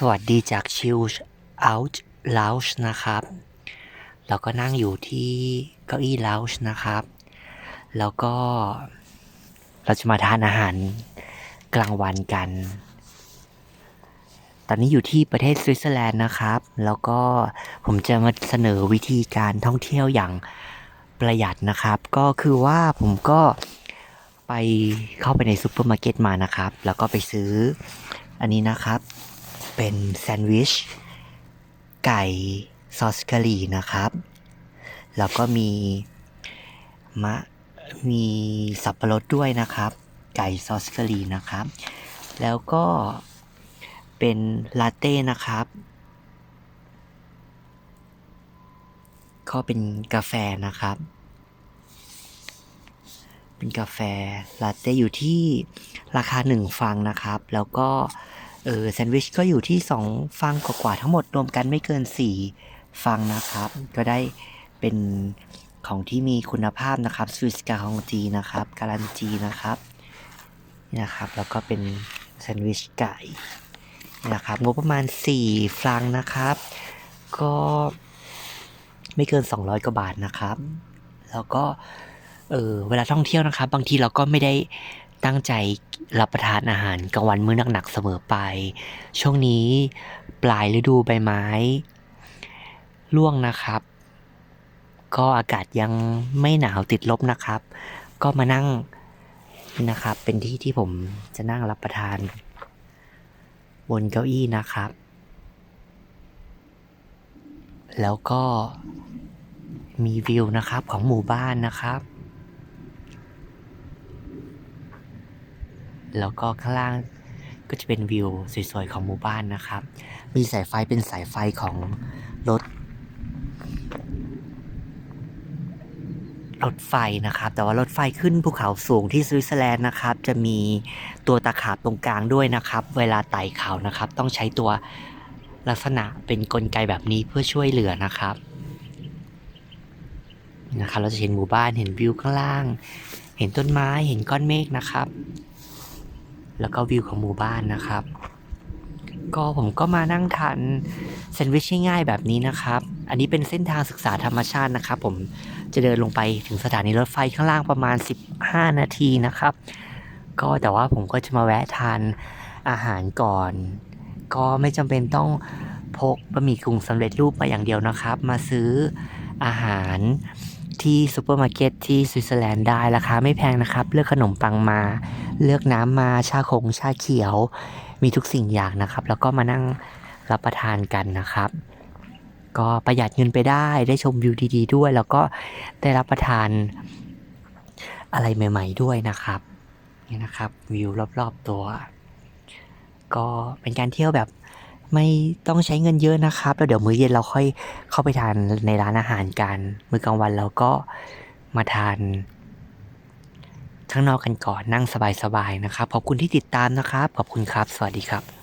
สวัสดีจาก Chill Out Lounge นะครับ เราก็นั่งอยู่ที่เก้าอี้ Lounge นะครับ แล้วก็เราจะมาทานอาหารกลางวันกัน ตอนนี้อยู่ที่ประเทศสวิตเซอร์แลนด์นะครับ แล้วก็ผมจะมาเสนอวิธีการท่องเที่ยวอย่างประหยัดนะครับ ก็คือว่าผมก็ไปเข้าไปในซูเปอร์มาร์เก็ตมานะครับ แล้วก็ไปซื้ออันนี้นะครับ เป็นแซนด์วิช ไก่ซอสกะหรี่นะครับ แล้วก็มีมะมีสับปะรดด้วยนะครับ ไก่ซอสกะหรี่นะครับ แล้วก็เป็นลาเต้นะครับ ก็เป็นกาแฟนะครับ เป็นกาแฟลาเต้อยู่ที่ราคา 1 ฟังนะครับ แล้วก็ เออแซนด์วิชก็อยู่ที่ 2 ฟังกว่าๆทั้งหมดรวมกันไม่เกิน 4 ฟังนะครับ ก็ได้เป็นของที่มีคุณภาพนะครับสวิสกาของจีนะครับการันจีนะครับนี่นะครับ แล้วก็เป็นแซนด์วิชไก่นะครับงบประมาณ 4 ฟรังนะครับ ก็ไม่เกิน 200 กว่าบาทนะครับ แล้วก็เออเวลาท่องเที่ยวนะครับ บางทีเราก็ไม่ได้ตั้งใจ รับประทานอาหารกลางวันมื้อหนักๆเสมอไป ช่วงนี้ปลายฤดูใบไม้ร่วงนะครับ ก็อากาศยังไม่หนาวติดลบนะครับ ก็มานั่งนี่นะครับ เป็นที่ที่ผมจะนั่งรับประทาน บนเก้าอี้นะครับ แล้วก็มีวิวนะครับของหมู่บ้านนะครับ แล้วก็ข้างล่างก็จะเป็นวิวสวยๆของหมู่บ้านนะครับ มีสายไฟเป็นสายไฟของรถรถไฟนะครับ แต่ว่ารถไฟขึ้นภูเขาสูงที่สวิตเซอร์แลนด์นะครับ จะมีตัวตะขาบตรงกลางด้วยนะครับ เวลาไต่เขานะครับ ต้องใช้ตัวลักษณะเป็นกลไกแบบนี้เพื่อช่วยเหลือนะครับนะครับ เราจะเห็นหมู่บ้านเห็นวิวข้างล่าง เห็นต้นไม้เห็นก้อนเมฆนะครับ แล้วก็วิวของหมู่บ้านนะครับ ก็ผมก็มานั่งทานแซนด์วิชง่ายๆแบบนี้นะครับ อันนี้เป็นเส้นทางศึกษาธรรมชาตินะครับ ผมจะเดินลงไปถึงสถานีรถไฟข้างล่างประมาณ 15 นาทีนะครับ ก็แต่ว่าผมก็จะมาแวะทานอาหารก่อน ก็ไม่จำเป็นต้องพกบะหมี่กึ่งสำเร็จรูปมาอย่างเดียวนะครับ มาซื้ออาหาร ที่ซูเปอร์มาร์เก็ตที่สวิตเซอร์แลนด์ได้ราคาไม่แพงนะครับ เลือกขนมปังมา เลือกน้ำมาชาคงชาเขียว มีทุกสิ่งอย่างนะครับ แล้วก็มานั่งรับประทานกันนะครับ ก็ประหยัดเงินไปได้ได้ชมวิวดี ๆ ด้วย แล้วก็ได้รับประทานอะไรใหม่ ๆ ด้วยนะครับนี่นะครับวิวรอบ ๆ ตัว ก็เป็นการเที่ยวแบบ ไม่ต้องใช้เงินเยอะนะครับ แล้วเดี๋ยวมื้อเย็นเราค่อยเข้าไปทานในร้านอาหารกัน มื้อกลางวันเราก็มาทานข้างนอกกันก่อนนั่งสบายๆนะครับ ขอบคุณที่ติดตามนะครับ ขอบคุณครับ สวัสดีครับ